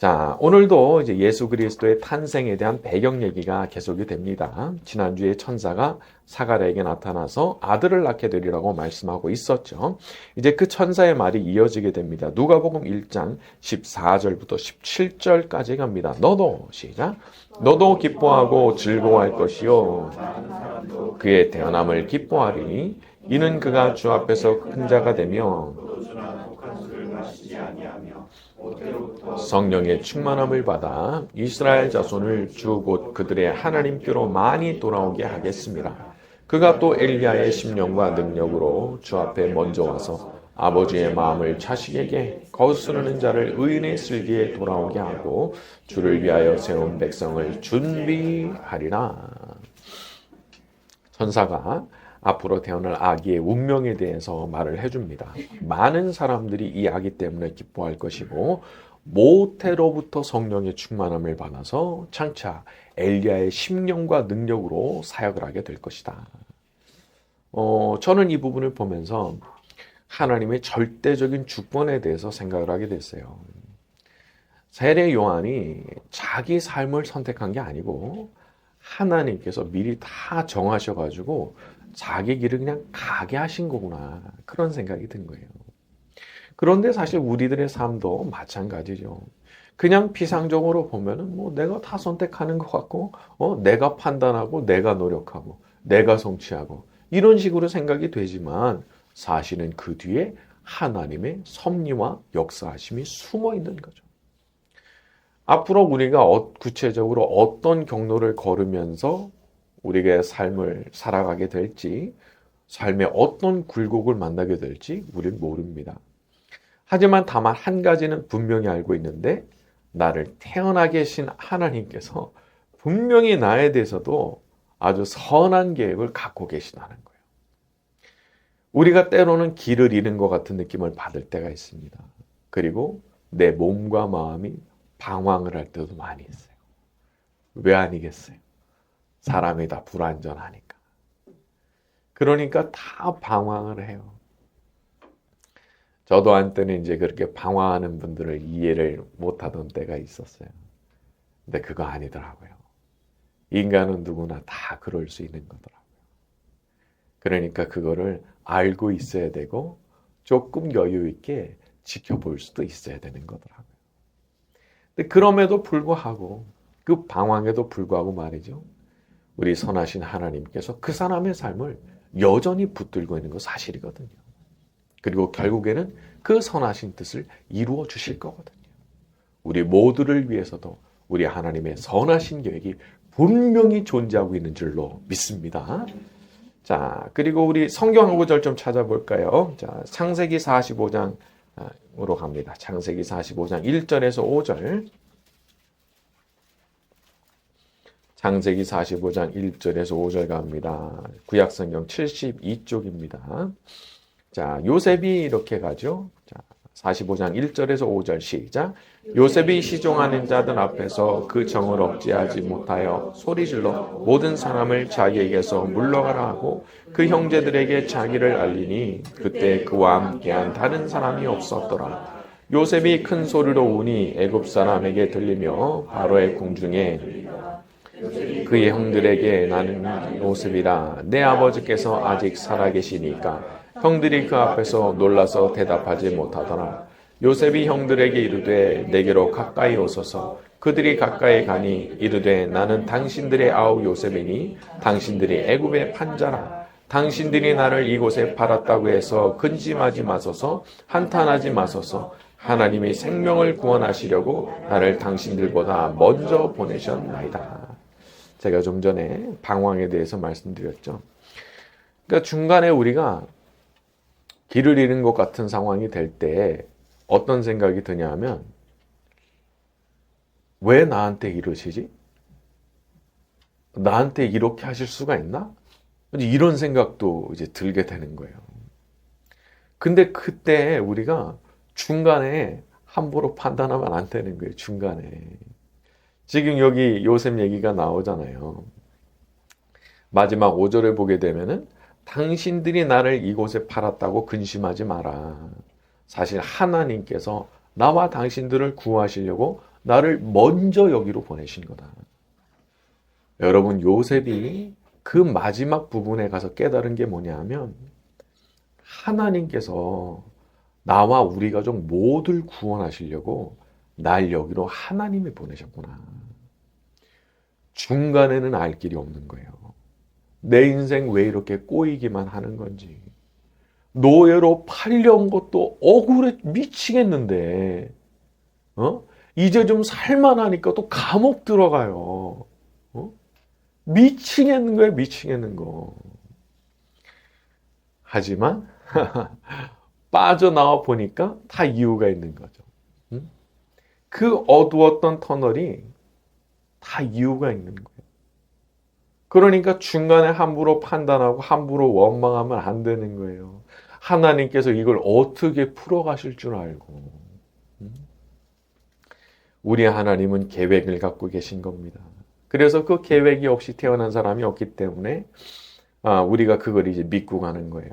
자, 오늘도 이제 예수 그리스도의 탄생에 대한 배경 얘기가 계속이 됩니다. 지난주에 천사가 사가랴에게 나타나서 아들을 낳게 되리라고 말씀하고 있었죠. 이제 그 천사의 말이 이어지게 됩니다. 누가복음 1장 14절부터 17절까지 갑니다. 너도 시작. 너도 기뻐하고 즐거워할 것이요 그의 태어남을 기뻐하리니 이는 그가 주 앞에서 큰 자가 되며 성령의 충만함을 받아 이스라엘 자손을 주 곧 그들의 하나님께로 많이 돌아오게 하겠습니다. 그가 또 엘리야의 심령과 능력으로 주 앞에 먼저 와서 아버지의 마음을 자식에게 거스르는 자를 의인의 슬기에 돌아오게 하고 주를 위하여 세운 백성을 준비하리라. 천사가 앞으로 태어날 아기의 운명에 대해서 말을 해줍니다. 많은 사람들이 이 아기 때문에 기뻐할 것이고 모태로부터 성령의 충만함을 받아서 장차 엘리야의 심령과 능력으로 사역을 하게 될 것이다. 어, 저는 이 부분을 보면서 하나님의 절대적인 주권에 대해서 생각을 하게 됐어요. 세례 요한이 자기 삶을 선택한 게 아니고 하나님께서 미리 다 정하셔가지고 자기 길을 그냥 가게 하신 거구나. 그런 생각이 든 거예요. 그런데 사실 우리들의 삶도 마찬가지죠. 그냥 피상적으로 보면은 뭐 내가 다 선택하는 것 같고, 어, 내가 판단하고, 내가 노력하고, 내가 성취하고, 이런 식으로 생각이 되지만 사실은 그 뒤에 하나님의 섭리와 역사하심이 숨어 있는 거죠. 앞으로 우리가 어, 구체적으로 어떤 경로를 걸으면서 우리의 삶을 살아가게 될지, 삶의 어떤 굴곡을 만나게 될지 우리는 모릅니다. 하지만 다만 한 가지는 분명히 알고 있는데, 나를 태어나게 하신 하나님께서 분명히 나에 대해서도 아주 선한 계획을 갖고 계시다는 거예요. 우리가 때로는 길을 잃은 것 같은 느낌을 받을 때가 있습니다. 그리고 내 몸과 마음이 방황을 할 때도 많이 있어요. 왜 아니겠어요? 사람이 다 불완전하니까. 그러니까 다 방황을 해요. 저도 한때는 이제 그렇게 방황하는 분들을 이해를 못하던 때가 있었어요. 근데 그거 아니더라고요. 인간은 누구나 다 그럴 수 있는 거더라고요. 그러니까 그거를 알고 있어야 되고 조금 여유 있게 지켜볼 수도 있어야 되는 거더라고요. 근데 그럼에도 불구하고 그 방황에도 불구하고 말이죠. 우리 선하신 하나님께서 그 사람의 삶을 여전히 붙들고 있는 거 사실이거든요. 그리고 결국에는 그 선하신 뜻을 이루어 주실 거거든요. 우리 모두를 위해서도 우리 하나님의 선하신 계획이 분명히 존재하고 있는 줄로 믿습니다. 자, 그리고 우리 성경 한 구절 좀 찾아볼까요? 자, 창세기 45장 으로 갑니다. 창세기 45장 1절에서 5절. 창세기 45장 1절에서 5절 갑니다. 구약성경 72쪽입니다. 자, 요셉이 이렇게 가죠. 자, 45장 1절에서 5절 시작. 요셉이 시종하는 자들 앞에서 그 정을 억제하지 못하여 소리질러 모든 사람을 자기에게서 물러가라 하고 그 형제들에게 자기를 알리니 그때 그와 함께한 다른 사람이 없었더라. 요셉이 큰 소리로 우니 애굽 사람에게 들리며 바로의 궁중에 그의 형들에게 나는 요셉이라 내 아버지께서 아직 살아계시니까 형들이 그 앞에서 놀라서 대답하지 못하더라. 요셉이 형들에게 이르되 내게로 가까이 오소서 그들이 가까이 가니 이르되 나는 당신들의 아우 요셉이니 당신들이 애굽의 판자라 당신들이 나를 이곳에 팔았다고 해서 근심하지 마소서 한탄하지 마소서 하나님이 생명을 구원하시려고 나를 당신들보다 먼저 보내셨나이다. 제가 좀 전에 방황에 대해서 말씀드렸죠. 그러니까 중간에 우리가 길을 잃은 것 같은 상황이 될 때 어떤 생각이 드냐 하면 왜 나한테 이러시지? 나한테 이렇게 하실 수가 있나? 이런 생각도 이제 들게 되는 거예요. 근데 그때 우리가 중간에 함부로 판단하면 안 되는 거예요. 중간에. 지금 여기 요셉 얘기가 나오잖아요. 마지막 5절을 보게 되면은 당신들이 나를 이곳에 팔았다고 근심하지 마라. 사실 하나님께서 나와 당신들을 구하시려고 나를 먼저 여기로 보내신 거다. 여러분 요셉이 그 마지막 부분에 가서 깨달은 게 뭐냐 하면 하나님께서 나와 우리 가족 모두를 구원하시려고 날 여기로 하나님이 보내셨구나. 중간에는 알 길이 없는 거예요. 내 인생 왜 이렇게 꼬이기만 하는 건지. 노예로 팔려온 것도 억울해 미치겠는데, 어? 이제 좀 살만하니까 또 감옥 들어가요. 어? 미치겠는 거예요, 미치겠는 거. 하지만, 빠져나와 보니까 다 이유가 있는 거죠. 응? 그 어두웠던 터널이 다 이유가 있는 거예요. 그러니까 중간에 함부로 판단하고 함부로 원망하면 안 되는 거예요. 하나님께서 이걸 어떻게 풀어가실 줄 알고. 우리 하나님은 계획을 갖고 계신 겁니다. 그래서 그 계획이 없이 태어난 사람이 없기 때문에 아, 우리가 그걸 이제 믿고 가는 거예요.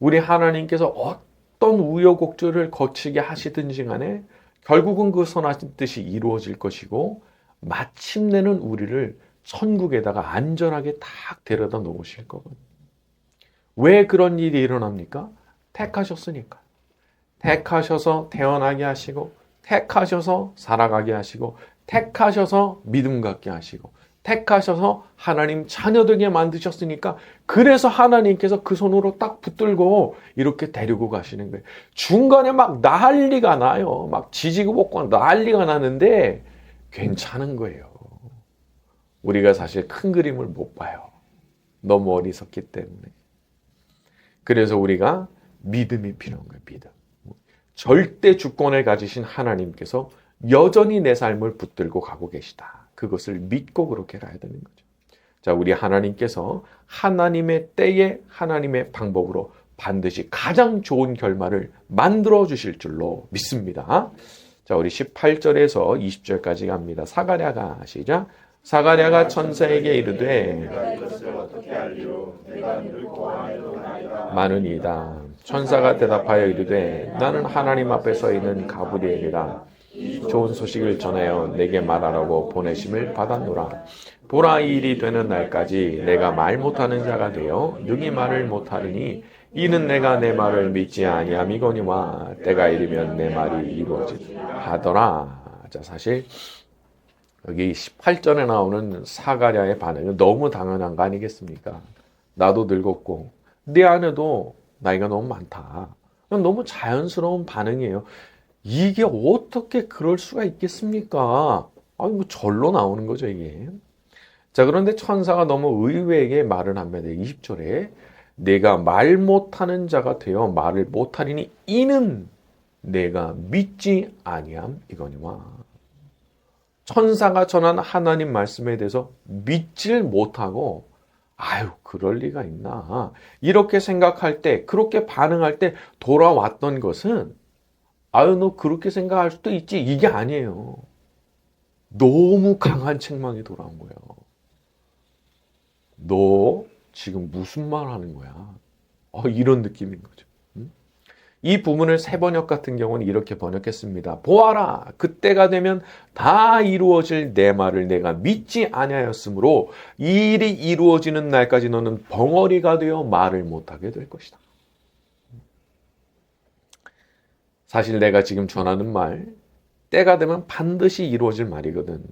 우리 하나님께서 어떤 우여곡절을 거치게 하시든지 간에 결국은 그 선하신 뜻이 이루어질 것이고 마침내는 우리를 천국에다가 안전하게 딱 데려다 놓으실 거거든요. 왜 그런 일이 일어납니까? 택하셨으니까. 택하셔서 태어나게 하시고, 택하셔서 살아가게 하시고, 택하셔서 믿음 갖게 하시고, 택하셔서 하나님 자녀 되게 만드셨으니까, 그래서 하나님께서 그 손으로 딱 붙들고 이렇게 데리고 가시는 거예요. 중간에 막 난리가 나요. 막 지지고 볶고 난리가 나는데, 괜찮은 거예요. 우리가 사실 큰 그림을 못 봐요. 너무 어리석기 때문에. 그래서 우리가 믿음이 필요한 거예요, 믿음. 절대 주권을 가지신 하나님께서 여전히 내 삶을 붙들고 가고 계시다. 그것을 믿고 그렇게 가야 되는 거죠. 자, 우리 하나님께서 하나님의 때에 하나님의 방법으로 반드시 가장 좋은 결말을 만들어 주실 줄로 믿습니다. 자, 우리 18절에서 20절까지 갑니다. 사가랴가 시작. 사가랴가 천사에게 이르되 많으니이다. 천사가 대답하여 이르되 나는 하나님 앞에 서 있는 가브리엘이라 좋은 소식을 전하여 내게 말하라고 보내심을 받았노라. 보라 이 일이 되는 날까지 내가 말 못하는 자가 되어 능히 말을 못하리니 이는 내가 내 말을 믿지 아니함이거니와 때가 이르면 내 말이 이루어지하더라. 자 사실 여기 18절에 나오는 사가랴의 반응은 너무 당연한 거 아니겠습니까? 나도 늙었고 내 아내도 나이가 너무 많다. 너무 자연스러운 반응이에요. 이게 어떻게 그럴 수가 있겠습니까? 아니 뭐 절로 나오는 거죠 이게. 자 그런데 천사가 너무 의외에게 말을 합니다. 20절에 내가 말 못하는 자가 되어 말을 못하리니 이는 내가 믿지 아니함 이거니와. 천사가 전한 하나님 말씀에 대해서 믿질 못하고 아유 그럴 리가 있나 이렇게 생각할 때 그렇게 반응할 때 돌아왔던 것은 아유 너 그렇게 생각할 수도 있지 이게 아니에요. 너무 강한 책망이 돌아온 거예요. 너 지금 무슨 말 하는 거야? 어, 이런 느낌인 거죠. 이 부분을 세 번역 같은 경우는 이렇게 번역했습니다. 보아라, 그때가 되면 다 이루어질 내 말을 내가 믿지 아니하였으므로 이 일이 이루어지는 날까지 너는 벙어리가 되어 말을 못하게 될 것이다. 사실 내가 지금 전하는 말, 때가 되면 반드시 이루어질 말이거든.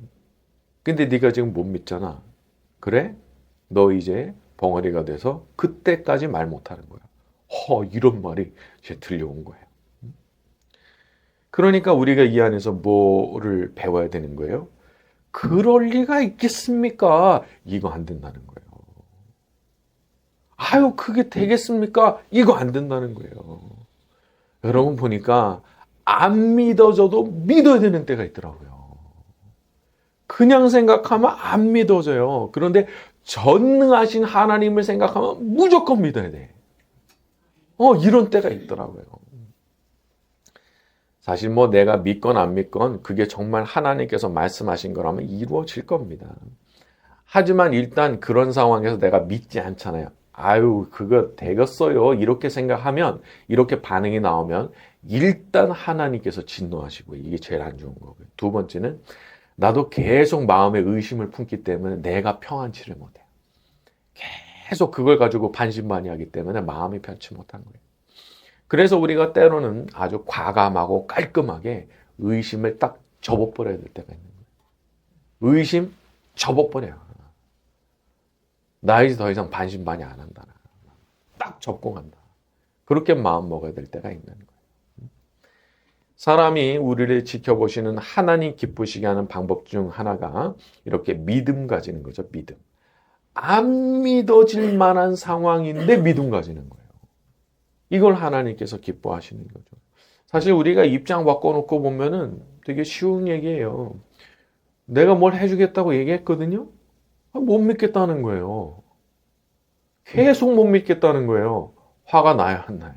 근데 네가 지금 못 믿잖아. 그래? 너 이제 벙어리가 돼서 그때까지 말 못하는 거야. 허, 이런 말이 이제 들려온 거예요. 그러니까 우리가 이 안에서 뭐를 배워야 되는 거예요? 그럴 리가 있겠습니까? 이거 안 된다는 거예요. 아유, 그게 되겠습니까? 이거 안 된다는 거예요. 여러분 보니까 안 믿어져도 믿어야 되는 때가 있더라고요. 그냥 생각하면 안 믿어져요. 그런데 전능하신 하나님을 생각하면 무조건 믿어야 돼. 어, 이런 때가 있더라고요. 사실 뭐 내가 믿건 안 믿건 그게 정말 하나님께서 말씀하신 거라면 이루어질 겁니다. 하지만 일단 그런 상황에서 내가 믿지 않잖아요. 아유, 그거 되겠어요. 이렇게 생각하면, 이렇게 반응이 나오면, 일단 하나님께서 진노하시고, 이게 제일 안 좋은 거고요. 두 번째는, 나도 계속 마음에 의심을 품기 때문에 내가 평안치를 못해요. 계속 그걸 가지고 반신반의하기 때문에 마음이 편치 못한 거예요. 그래서 우리가 때로는 아주 과감하고 깔끔하게 의심을 딱 접어버려야 될 때가 있는 거예요. 의심 접어버려요. 나 이제 더 이상 반신반의 안 한다. 딱 접고 간다. 그렇게 마음 먹어야 될 때가 있는 거예요. 사람이 우리를 지켜보시는 하나님 기쁘시게 하는 방법 중 하나가 이렇게 믿음 가지는 거죠. 믿음. 안 믿어질 만한 상황인데 믿음 가지는 거예요. 이걸 하나님께서 기뻐하시는 거죠. 사실 우리가 입장 바꿔놓고 보면은 되게 쉬운 얘기예요. 내가 뭘 해주겠다고 얘기했거든요? 아, 못 믿겠다는 거예요. 계속 못 믿겠다는 거예요. 화가 나야 안 나요?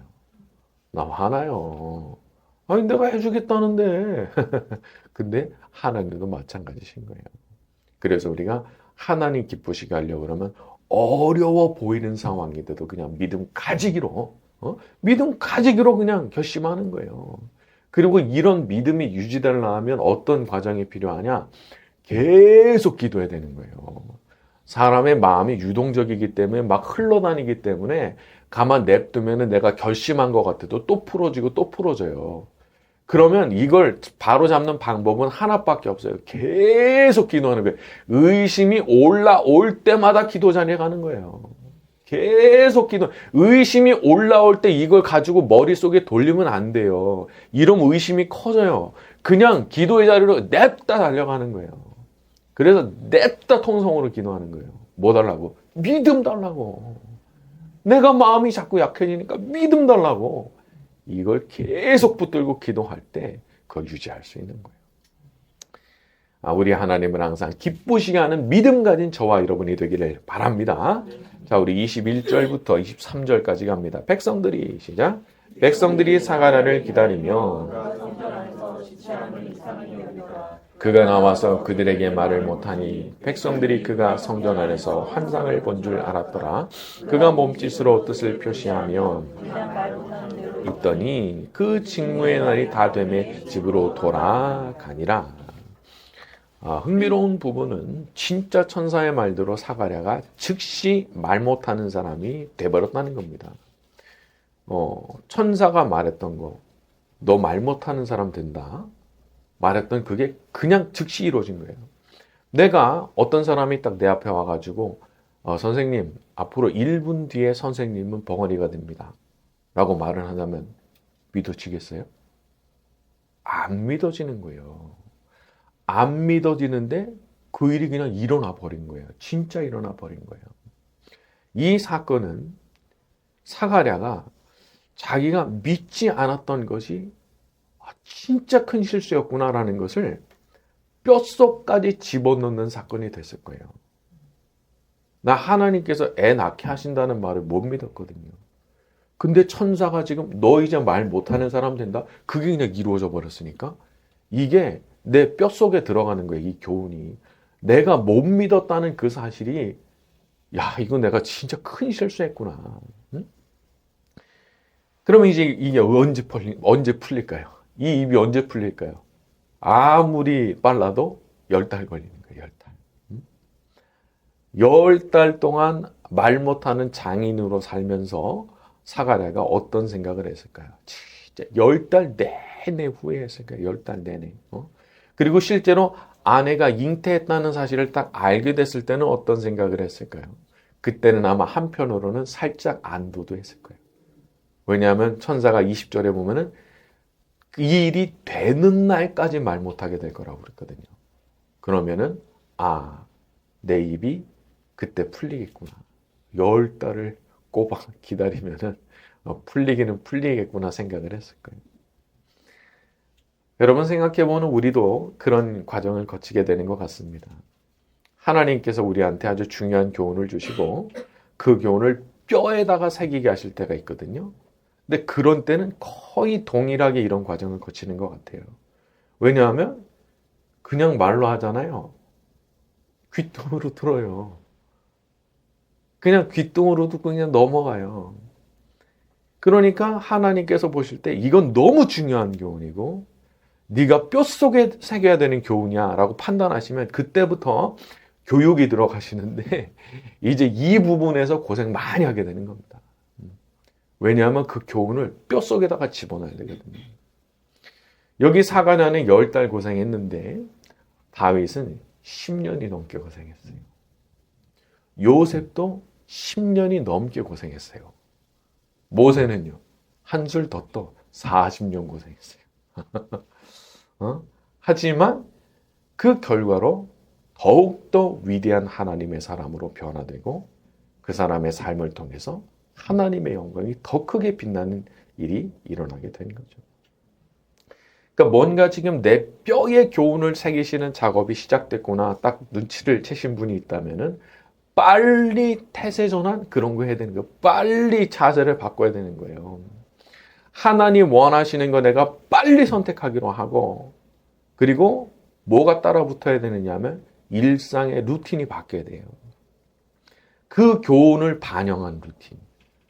나 화나요. 아니, 내가 해주겠다는데. 근데 하나님도 마찬가지신 거예요. 그래서 우리가 하나님 기쁘시게 하려고 그러면 어려워 보이는 상황인데도 그냥 믿음 가지기로, 어? 믿음 가지기로 그냥 결심하는 거예요. 그리고 이런 믿음이 유지되려면 어떤 과정이 필요하냐? 계속 기도해야 되는 거예요. 사람의 마음이 유동적이기 때문에 막 흘러다니기 때문에 가만 냅두면 내가 결심한 것 같아도 또 풀어지고 또 풀어져요. 그러면 이걸 바로 잡는 방법은 하나밖에 없어요. 계속 기도하는 거예요. 의심이 올라올 때마다 기도 자리에 가는 거예요. 계속 기도. 의심이 올라올 때 이걸 가지고 머릿속에 돌리면 안 돼요. 이런 의심이 커져요. 그냥 기도의 자리로 냅다 달려가는 거예요. 그래서 냅다 통성으로 기도하는 거예요. 뭐 달라고? 믿음 달라고. 내가 마음이 자꾸 약해지니까 믿음 달라고. 이걸 계속 붙들고 기도할 때 그걸 유지할 수 있는 거예요. 아, 우리 하나님은 항상 기쁘시게 하는 믿음 가진 저와 여러분이 되기를 바랍니다. 자, 우리 21절부터 23절까지 갑니다. 백성들이 시작. 백성들이 사가랴를 기다리며 그가 나와서 그들에게 말을 못하니 백성들이 그가 성전 안에서 환상을 본 줄 알았더라. 그가 몸짓으로 뜻을 표시하며 있더니 그 직무의 날이 다 되매 집으로 돌아가니라. 아, 흥미로운 부분은 진짜 천사의 말대로 사가랴가 즉시 말 못하는 사람이 돼버렸다는 겁니다. 어, 천사가 말했던 거, 너 말 못하는 사람 된다. 말했던 그게 그냥 즉시 이루어진 거예요. 내가 어떤 사람이 딱 내 앞에 와가지고 어, 선생님 앞으로 1분 뒤에 선생님은 벙어리가 됩니다. 라고 말을 하자면 믿어지겠어요? 안 믿어지는 거예요. 안 믿어지는데 그 일이 그냥 일어나 버린 거예요. 진짜 일어나 버린 거예요. 이 사건은 사가랴가 자기가 믿지 않았던 것이 진짜 큰 실수였구나라는 것을 뼛속까지 집어넣는 사건이 됐을 거예요. 나 하나님께서 애 낳게 하신다는 말을 못 믿었거든요. 근데 천사가 지금 너 이제 말 못하는 사람 된다? 그게 그냥 이루어져 버렸으니까 이게 내 뼛속에 들어가는 거예요. 이 교훈이. 내가 못 믿었다는 그 사실이 야, 이거 내가 진짜 큰 실수했구나. 응? 그러면 이제 이게 언제 풀리, 언제 풀릴까요? 이 입이 언제 풀릴까요? 아무리 빨라도 열 달 걸리는 거예요, 열 달. 열달 동안 말 못하는 장인으로 살면서 사가랴가 어떤 생각을 했을까요? 진짜 열 달 내내 후회했을 거예요, 열 달 내내. 어? 그리고 실제로 아내가 잉태했다는 사실을 딱 알게 됐을 때는 어떤 생각을 했을까요? 그때는 아마 한편으로는 살짝 안도도 했을 거예요. 왜냐하면 천사가 20절에 보면은 이 일이 되는 날까지 말 못하게 될 거라고 그랬거든요. 그러면은 아, 내 입이 그때 풀리겠구나. 열 달을 꼬박 기다리면은 어, 풀리기는 풀리겠구나 생각을 했을 거예요. 여러분 생각해보면 우리도 그런 과정을 거치게 되는 것 같습니다. 하나님께서 우리한테 아주 중요한 교훈을 주시고 그 교훈을 뼈에다가 새기게 하실 때가 있거든요. 근데 그런 때는 거의 동일하게 이런 과정을 거치는 것 같아요. 왜냐하면 그냥 말로 하잖아요. 귀뚱으로 들어요. 그냥 귓등으로 듣고 그냥 넘어가요. 그러니까 하나님께서 보실 때 이건 너무 중요한 교훈이고 네가 뼛속에 새겨야 되는 교훈이야라고 판단하시면 그때부터 교육이 들어가시는데 이제 이 부분에서 고생 많이 하게 되는 겁니다. 왜냐하면 그 교훈을 뼛속에다가 집어넣어야 되거든요. 여기 사가냐는 열달 고생했는데 다윗은 10년이 넘게 고생했어요. 요셉도 10년이 넘게 고생했어요. 모세는요, 한 술 더 떠 40년 고생했어요. 어? 하지만 그 결과로 더욱더 위대한 하나님의 사람으로 변화되고 그 사람의 삶을 통해서 하나님의 영광이 더 크게 빛나는 일이 일어나게 된 거죠. 그러니까 뭔가 지금 내 뼈에 교훈을 새기시는 작업이 시작됐구나 딱 눈치를 채신 분이 있다면은 빨리 태세 전환 그런 거 해야 되는 거예요. 빨리 자세를 바꿔야 되는 거예요. 하나님 원하시는 거 내가 빨리 선택하기로 하고 그리고 뭐가 따라 붙어야 되느냐면 일상의 루틴이 바뀌어야 돼요. 그 교훈을 반영한 루틴.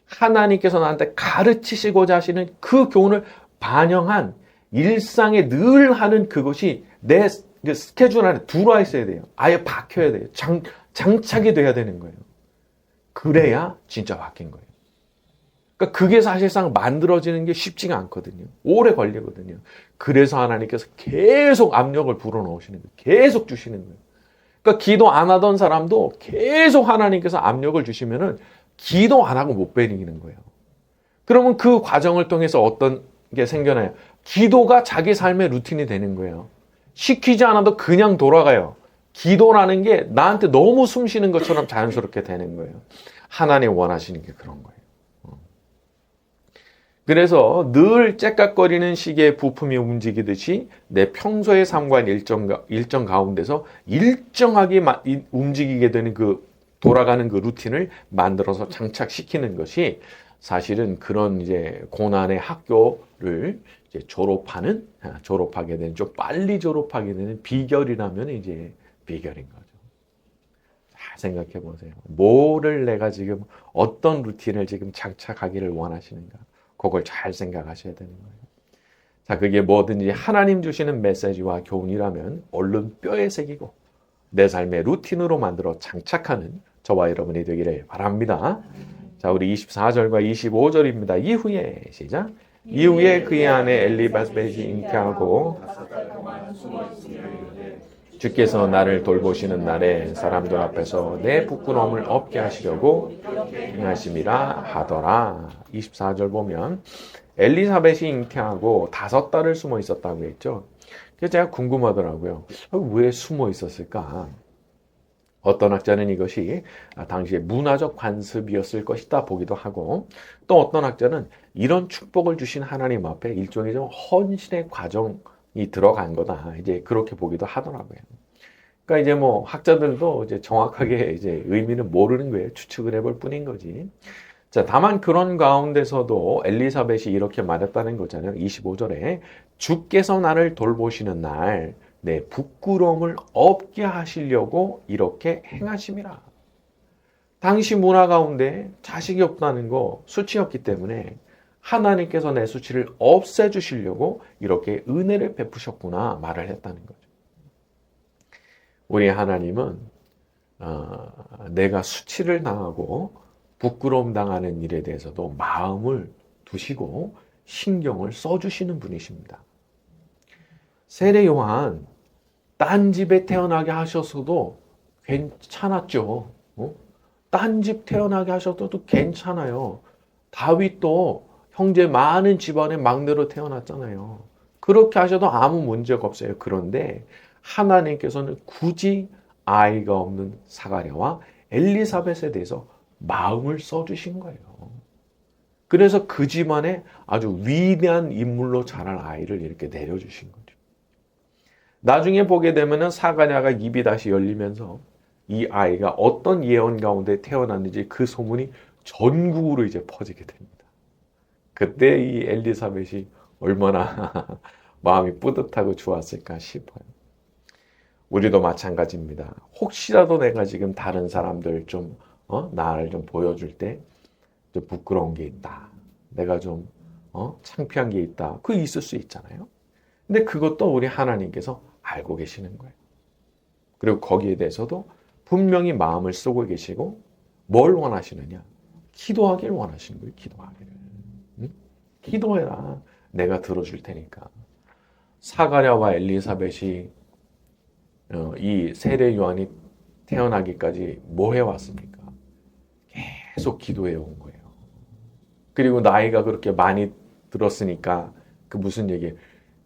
하나님께서 나한테 가르치시고자 하시는 그 교훈을 반영한 일상에 늘 하는 그것이 내 스케줄 안에 들어와 있어야 돼요. 아예 박혀야 돼요. 장, 장착이 돼야 되는 거예요. 그래야 진짜 바뀐 거예요. 그러니까 그게 사실상 만들어지는 게 쉽지가 않거든요. 오래 걸리거든요. 그래서 하나님께서 계속 압력을 불어넣으시는 거예요. 계속 주시는 거예요. 그러니까 기도 안 하던 사람도 계속 하나님께서 압력을 주시면은 기도 안 하고 못 베리는 거예요. 그러면 그 과정을 통해서 어떤 게 생겨나요? 기도가 자기 삶의 루틴이 되는 거예요. 시키지 않아도 그냥 돌아가요. 기도라는 게 나한테 너무 숨 쉬는 것처럼 자연스럽게 되는 거예요. 하나님 원하시는 게 그런 거예요. 어. 그래서 늘 째깍거리는 시계의 부품이 움직이듯이 내 평소의 삶과 일정, 일정 가운데서 일정하게 움직이게 되는 그 돌아가는 그 루틴을 만들어서 장착시키는 것이 사실은 그런 이제 고난의 학교를 이제 졸업하는 아, 졸업하게 되는 좀 빨리 졸업하게 되는 비결이라면 이제 비결인 거죠. 잘 생각해 보세요. 뭐를 내가 지금 어떤 루틴을 지금 장착하기를 원하시는가? 그걸 잘 생각하셔야 되는 거예요. 자, 그게 뭐든지 하나님 주시는 메시지와 교훈이라면 얼른 뼈에 새기고 내 삶의 루틴으로 만들어 장착하는 저와 여러분이 되기를 바랍니다. 자, 우리 24절과 25절입니다. 이후에 시작. 이후에 그의 아내 엘리바벳이 잉태하고 주께서 나를 돌보시는 날에 사람들 앞에서 내 부끄러움을 없게 하시려고 행하심이라 하더라. 24절 보면 엘리사벳이 잉태하고 다섯 달을 숨어 있었다고 했죠. 그래서 제가 궁금하더라고요. 왜 숨어 있었을까? 어떤 학자는 이것이 당시에 문화적 관습이었을 것이다 보기도 하고 또 어떤 학자는 이런 축복을 주신 하나님 앞에 일종의 좀 헌신의 과정 이 들어간 거다. 이제 그렇게 보기도 하더라고요. 그러니까 이제 뭐 학자들도 이제 정확하게 이제 의미는 모르는 거예요. 추측을 해볼 뿐인 거지. 자, 다만 그런 가운데서도 엘리사벳이 이렇게 말했다는 거잖아요. 25절에 주께서 나를 돌보시는 날 내 부끄러움을 없게 하시려고 이렇게 행하심이라. 당시 문화 가운데 자식이 없다는 거 수치였기 때문에 하나님께서 내 수치를 없애주시려고 이렇게 은혜를 베푸셨구나 말을 했다는 거죠. 우리 하나님은 어, 내가 수치를 당하고 부끄러움 당하는 일에 대해서도 마음을 두시고 신경을 써주시는 분이십니다. 세례 요한 딴 집에 태어나게 하셨어도 괜찮았죠. 어? 딴집 태어나게 하셨어도 괜찮아요. 다윗도 형제 많은 집안의 막내로 태어났잖아요. 그렇게 하셔도 아무 문제가 없어요. 그런데 하나님께서는 굳이 아이가 없는 사가랴와 엘리사벳에 대해서 마음을 써주신 거예요. 그래서 그 집안에 아주 위대한 인물로 자랄 아이를 이렇게 내려주신 거죠. 나중에 보게 되면은 사가랴가 입이 다시 열리면서 이 아이가 어떤 예언 가운데 태어났는지 그 소문이 전국으로 이제 퍼지게 됩니다. 그때 이 엘리사벳이 얼마나 마음이 뿌듯하고 좋았을까 싶어요. 우리도 마찬가지입니다. 혹시라도 내가 지금 다른 사람들 좀 어? 나를 좀 보여줄 때 좀 부끄러운 게 있다. 내가 좀 어? 창피한 게 있다. 그 있을 수 있잖아요. 근데 그것도 우리 하나님께서 알고 계시는 거예요. 그리고 거기에 대해서도 분명히 마음을 쓰고 계시고 뭘 원하시느냐? 기도하기를 원하시는 거예요. 기도하기를. 응? 기도해라. 내가 들어줄 테니까. 사가랴와 엘리사벳이 어, 이 세례 요한이 태어나기까지 뭐 해왔습니까? 계속 기도해 온 거예요. 그리고 나이가 그렇게 많이 들었으니까 그 무슨 얘기?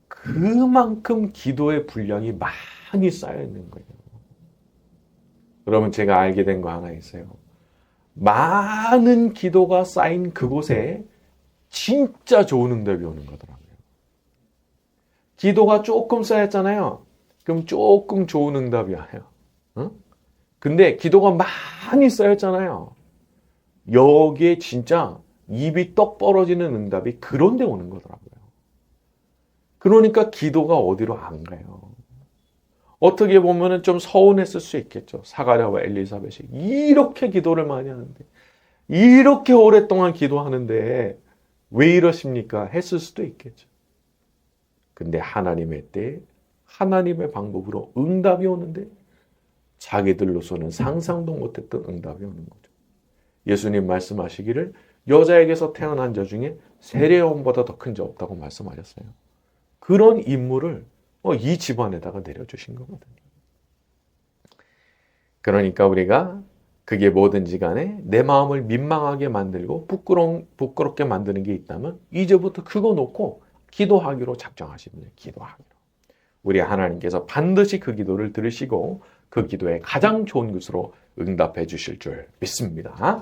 그만큼 기도의 분량이 많이 쌓여 있는 거예요. 여러분 제가 알게 된 거 하나 있어요. 많은 기도가 쌓인 그곳에 진짜 좋은 응답이 오는 거더라고요. 기도가 조금 쌓였잖아요. 그럼 조금 좋은 응답이 와요. 응? 근데 기도가 많이 쌓였잖아요. 여기에 진짜 입이 떡 벌어지는 응답이 그런 데 오는 거더라고요. 그러니까 기도가 어디로 안 가요. 어떻게 보면은 좀 서운했을 수 있겠죠. 사가랴와 엘리사벳이 이렇게 기도를 많이 하는데 이렇게 오랫동안 기도하는데 왜 이러십니까? 했을 수도 있겠죠. 근데 하나님의 때 하나님의 방법으로 응답이 오는데 자기들로서는 상상도 못했던 응답이 오는 거죠. 예수님 말씀하시기를 여자에게서 태어난 자 중에 세례원보다 더 큰 자 없다고 말씀하셨어요. 그런 임무를 어, 이 집안에다가 내려주신 거거든요. 그러니까 우리가 그게 뭐든지 간에 내 마음을 민망하게 만들고 부끄러, 부끄럽게 만드는 게 있다면 이제부터 그거 놓고 기도하기로 작정하시면 돼요. 기도하기로. 우리 하나님께서 반드시 그 기도를 들으시고 그 기도에 가장 좋은 것으로 응답해 주실 줄 믿습니다.